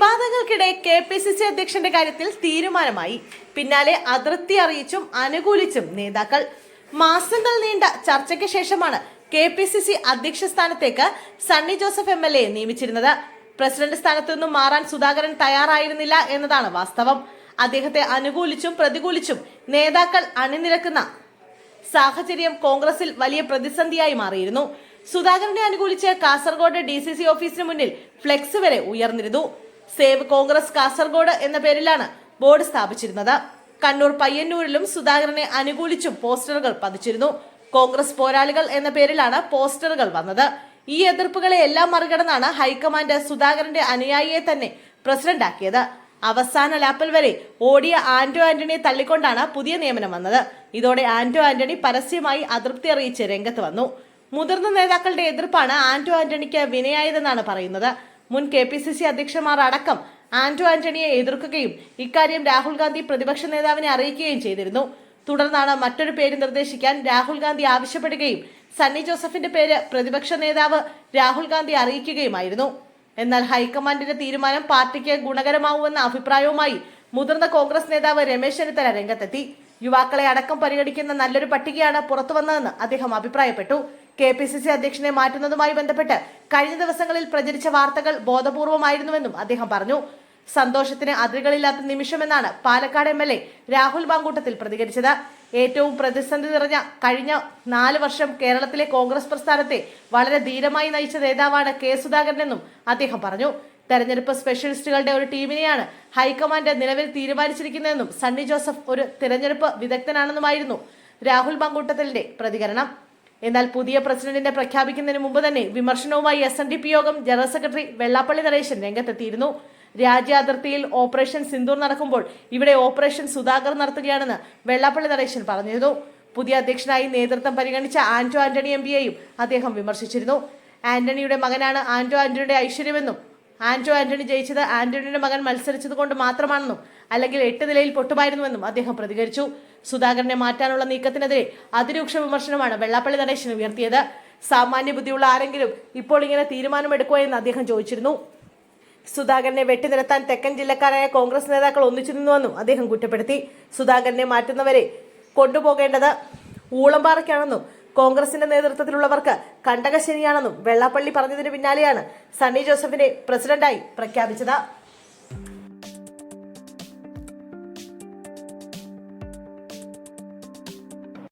വിവാദങ്ങൾക്കിടെ K P C C അധ്യക്ഷന്റെ കാര്യത്തിൽ തീരുമാനമായി. പിന്നാലെ അതൃപ്തി അറിയിച്ചും അനുകൂലിച്ചും നേതാക്കൾ. മാസങ്ങൾ നീണ്ട ചർച്ചയ്ക്ക് ശേഷമാണ് കെ പി സി സി അധ്യക്ഷ സ്ഥാനത്തേക്ക് Sunny Joseph M L A നിയമിച്ചിരുന്നത്. President സ്ഥാനത്തു നിന്നും മാറാൻ സുധാകരൻ തയ്യാറായിരുന്നില്ല എന്നതാണ് വാസ്തവം. അദ്ദേഹത്തെ അനുകൂലിച്ചും പ്രതികൂലിച്ചും നേതാക്കൾ അണിനിരക്കുന്ന സാഹചര്യം കോൺഗ്രസിൽ വലിയ പ്രതിസന്ധിയായി മാറിയിരുന്നു. സുധാകരനെ അനുകൂലിച്ച് കാസർഗോഡ് ഡി ഓഫീസിന് മുന്നിൽ ഫ്ലെക്സ് വരെ ഉയർന്നിരുന്നു. സേവ് കോൺഗ്രസ് കാസർഗോഡ് എന്ന പേരിലാണ് ബോർഡ് സ്ഥാപിച്ചിരുന്നത്. കണ്ണൂർ പയ്യന്നൂരിലും സുധാകരനെ അനുകൂലിച്ചും പോസ്റ്ററുകൾ പതിച്ചിരുന്നു. കോൺഗ്രസ് പോരാളികൾ എന്ന പേരിലാണ് പോസ്റ്ററുകൾ വന്നത്. ഈ എതിർപ്പുകളെ എല്ലാം മറികടന്നാണ് ഹൈക്കമാൻഡ് സുധാകരന്റെ അനുയായിയെ തന്നെ പ്രസിഡന്റാക്കിയത്. അവസാന ലാപ്പിൽ വരെ ഓടിയ ആന്റോ ആന്റണിയെ തള്ളിക്കൊണ്ടാണ് പുതിയ നിയമനം വന്നത്. ഇതോടെ ആന്റോ ആന്റണി പരസ്യമായി അതൃപ്തി അറിയിച്ച് രംഗത്ത് വന്നു. മുതിർന്ന നേതാക്കളുടെ എതിർപ്പാണ് ആന്റോ ആന്റണിക്ക് വിനയായതെന്നാണ് പറയുന്നത്. മുൻ കെ പി സി സി അധ്യക്ഷന്മാർ അടക്കം ആന്റോ ആന്റണിയെ എതിർക്കുകയും ഇക്കാര്യം രാഹുൽ ഗാന്ധി പ്രതിപക്ഷ നേതാവിനെ അറിയിക്കുകയും ചെയ്തിരുന്നു. തുടർന്നാണ് മറ്റൊരു പേര് നിർദ്ദേശിക്കാൻ രാഹുൽ ഗാന്ധി ആവശ്യപ്പെടുകയും സണ്ണി ജോസഫിന്റെ പേര് പ്രതിപക്ഷ നേതാവ് രാഹുൽ ഗാന്ധി അറിയിക്കുകയുമായിരുന്നു. എന്നാൽ ഹൈക്കമാൻഡിന്റെ തീരുമാനം പാർട്ടിക്ക് ഗുണകരമാവുമെന്ന അഭിപ്രായവുമായി മുതിർന്ന കോൺഗ്രസ് നേതാവ് രമേശ് ചെന്നിത്തല രംഗത്തെത്തി. യുവാക്കളെ അടക്കം പരിഗണിക്കുന്ന നല്ലൊരു പട്ടികയാണ് പുറത്തുവന്നതെന്ന് അദ്ദേഹം അഭിപ്രായപ്പെട്ടു. കെ പി സി സി അധ്യക്ഷനെ മാറ്റുന്നതുമായി ബന്ധപ്പെട്ട് കഴിഞ്ഞ ദിവസങ്ങളിൽ പ്രചരിച്ച വാർത്തകൾ ബോധപൂർവമായിരുന്നുവെന്നും അദ്ദേഹം പറഞ്ഞു. സന്തോഷത്തിന് അതിരുകളില്ലാത്ത നിമിഷമെന്നാണ് Palakkad M L A Rahul Mamkootathil പ്രതികരിച്ചത്. ഏറ്റവും പ്രതിസന്ധി നിറഞ്ഞ കഴിഞ്ഞ നാല് വർഷം കേരളത്തിലെ കോൺഗ്രസ് പ്രസ്ഥാനത്തെ വളരെ ധീരമായി നയിച്ച നേതാവാണ് കെ സുധാകരനെന്നും അദ്ദേഹം പറഞ്ഞു. തെരഞ്ഞെടുപ്പ് സ്പെഷ്യലിസ്റ്റുകളുടെ ഒരു ടീമിനെയാണ് ഹൈക്കമാൻഡ് നിലവിൽ തീരുമാനിച്ചിരിക്കുന്നതെന്നും സണ്ണി ജോസഫ് ഒരു തിരഞ്ഞെടുപ്പ് വിദഗ്ധനാണെന്നുമായിരുന്നു രാഹുൽ മാങ്കൂട്ടത്തലിന്റെ പ്രതികരണം. എന്നാൽ പുതിയ പ്രസിഡന്റിനെ പ്രഖ്യാപിക്കുന്നതിന് മുമ്പ് തന്നെ വിമർശനവുമായി എസ് എൻ ഡി പി യോഗം ജനറൽ സെക്രട്ടറി വെള്ളാപ്പള്ളി നരേശൻ രംഗത്തെത്തിയിരുന്നു. രാജ്യാതിർത്തിയിൽ ഓപ്പറേഷൻ സിന്ദൂർ നടക്കുമ്പോൾ ഇവിടെ ഓപ്പറേഷൻ സുധാകർ നടത്തുകയാണെന്ന് വെള്ളാപ്പള്ളി നരേശൻ പറഞ്ഞിരുന്നു. പുതിയ അധ്യക്ഷനായി നേതൃത്വം പരിഗണിച്ച ആന്റോ ആന്റണി എം പിയെയും അദ്ദേഹം വിമർശിച്ചിരുന്നു. ആന്റണിയുടെ മകനാണ് ആന്റോ ആന്റണിയുടെ ഐശ്വര്യമെന്നും ആന്റോ ആന്റണി ജയിച്ചത് ആന്റണിയുടെ മകൻ മത്സരിച്ചത് കൊണ്ട് മാത്രമാണെന്നും അല്ലെങ്കിൽ എട്ട് നിലയിൽ പൊട്ടുമായിരുന്നുവെന്നും അദ്ദേഹം പ്രതികരിച്ചു. സുധാകരനെ മാറ്റാനുള്ള നീക്കത്തിനെതിരെ അതിരൂക്ഷ വിമർശനമാണ് വെള്ളാപ്പള്ളി നടേശൻ ഉയർത്തിയത്. സാമാന്യ ബുദ്ധിയുള്ള ആരെങ്കിലും ഇപ്പോൾ ഇങ്ങനെ തീരുമാനമെടുക്കുമോ എന്ന് അദ്ദേഹം ചോദിച്ചിരുന്നു. സുധാകരനെ വെട്ടിനിരത്താൻ തെക്കൻ ജില്ലക്കാരായ കോൺഗ്രസ് നേതാക്കൾ ഒന്നിച്ചു നിന്നുവെന്നും അദ്ദേഹം കുറ്റപ്പെടുത്തി. സുധാകരനെ മാറ്റുന്നവരെ കൊണ്ടുപോകേണ്ടത് ഊളംപാറയ്ക്കാണെന്നും കോൺഗ്രസിന്റെ നേതൃത്വത്തിലുള്ളവർക്ക് കണ്ടകശനിയാണെന്നും വെള്ളാപ്പള്ളി പറഞ്ഞതിന് പിന്നാലെയാണ് സണ്ണി ജോസഫിനെ പ്രസിഡന്റായി പ്രഖ്യാപിച്ചത്.